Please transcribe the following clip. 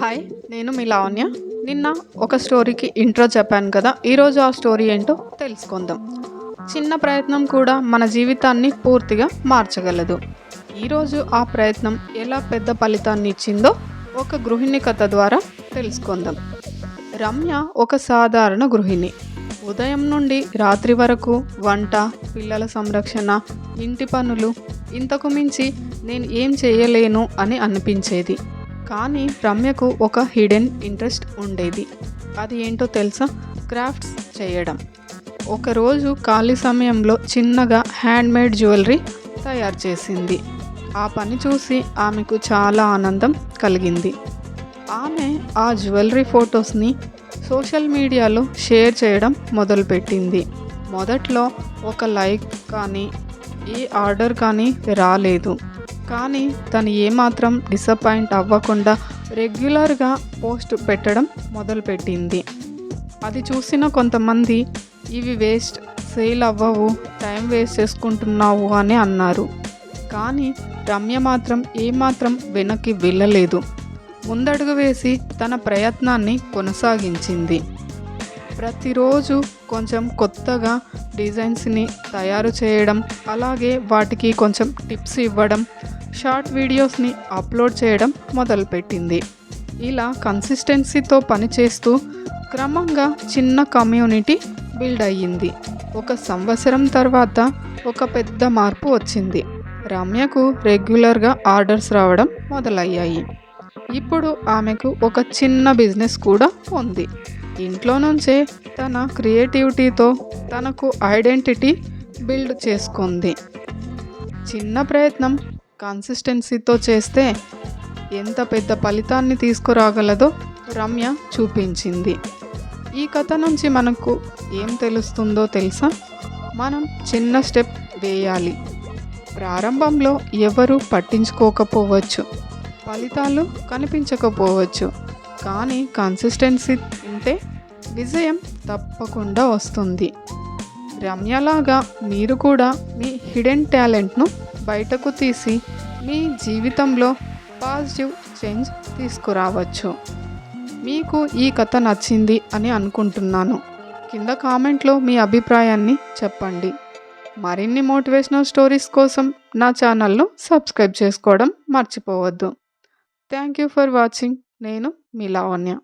Hi నేను మీ లావణ్య నిన్న ఒక స్టోరీకి ఇంట్రో చెప్పాను కదా ఈరోజు ఆ స్టోరీ ఏంటో తెలుసుకుందాం. చిన్న ప్రయత్నం కూడా మన జీవితాన్ని పూర్తిగా మార్చగలదు. ఈరోజు ఆ ప్రయత్నం ఎలా పెద్ద ఫలితాన్ని ఇచ్చిందో ఒక గృహిణి కథ ద్వారా తెలుసుకుందాం. రమ్య ఒక సాధారణ గృహిణి. ఉదయం నుండి రాత్రి వరకు వంట పిల్లల సంరక్షణ ఇంటి పనులు ఇంతకు మించి నేను ఏం చేయలేను అని అనిపించేది. కానీ రమ్యకు ఒక హిడెన్ ఇంట్రెస్ట్ ఉండేది. అది ఏంటో తెలుసా? క్రాఫ్ట్స్ చేయడం. ఒకరోజు ఖాళీ సమయంలో చిన్నగా హ్యాండ్మేడ్ జ్యువెలరీ తయారు చేసింది. ఆ పని చూసి ఆమెకు చాలా ఆనందం కలిగింది. ఆమె ఆ జ్యువెలరీ ఫొటోస్ని సోషల్ మీడియాలో షేర్ చేయడం మొదలుపెట్టింది. మొదట్లో ఒక లైక్ కానీ ఏ ఆర్డర్ కానీ రాలేదు. కానీ తను ఏమాత్రం డిసప్పాయింట్ అవ్వకుండా రెగ్యులర్గా పోస్ట్ పెట్టడం మొదలుపెట్టింది. అది చూసిన కొంతమంది ఇవి వేస్ట్ సేల్ అవ్వవు టైం వేస్ట్ చేసుకుంటున్నావు అని అన్నారు. కానీ రమ్య మాత్రం ఏమాత్రం వెనక్కి వెళ్ళలేదు. ముందడుగు వేసి తన ప్రయత్నాన్ని కొనసాగించింది. ప్రతిరోజు కొంచెం కొత్తగా డిజైన్స్ని తయారు చేయడం అలాగే వాటికి కొంచెం టిప్స్ ఇవ్వడం షార్ట్ వీడియోస్ని అప్లోడ్ చేయడం మొదలుపెట్టింది. ఇలా కన్సిస్టెన్సీతో పనిచేస్తూ క్రమంగా చిన్న కమ్యూనిటీ బిల్డ్ అయ్యింది. ఒక సంవత్సరం తర్వాత ఒక పెద్ద మార్పు వచ్చింది. రమ్యకు రెగ్యులర్గా ఆర్డర్స్ రావడం మొదలయ్యాయి. ఇప్పుడు ఆమెకు ఒక చిన్న బిజినెస్ కూడా ఉంది. ఇంట్లో నుంచే తన క్రియేటివిటీతో తనకు ఐడెంటిటీ బిల్డ్ చేసుకుంది. చిన్న ప్రయత్నం కన్సిస్టెన్సీతో చేస్తే ఎంత పెద్ద ఫలితాన్ని తీసుకురాగలదో రమ్య చూపించింది. ఈ కథ నుంచి మనకు ఏం తెలుస్తుందో తెలుసా? మనం చిన్న స్టెప్ వేయాలి. ప్రారంభంలో ఎవరు పట్టించుకోకపోవచ్చు. ఫలితాలు కనిపించకపోవచ్చు. కానీ కన్సిస్టెన్సీ ఉంటే విజయం తప్పకుండా వస్తుంది. రమ్యలాగా మీరు కూడా మీ హిడెన్ టాలెంట్ను బయటకు తీసి మీ జీవితంలో పాజిటివ్ చేంజ్ తీసుకురావచ్చు. మీకు ఈ కథ నచ్చింది అని అనుకుంటున్నాను. కింద కామెంట్లో మీ అభిప్రాయాన్ని చెప్పండి. మరిన్ని మోటివేషనల్ స్టోరీస్ కోసం నా ఛానల్ను సబ్స్క్రైబ్ చేసుకోవడం మర్చిపోవద్దు. Thank you for watching. నేను మీ లావణ్య.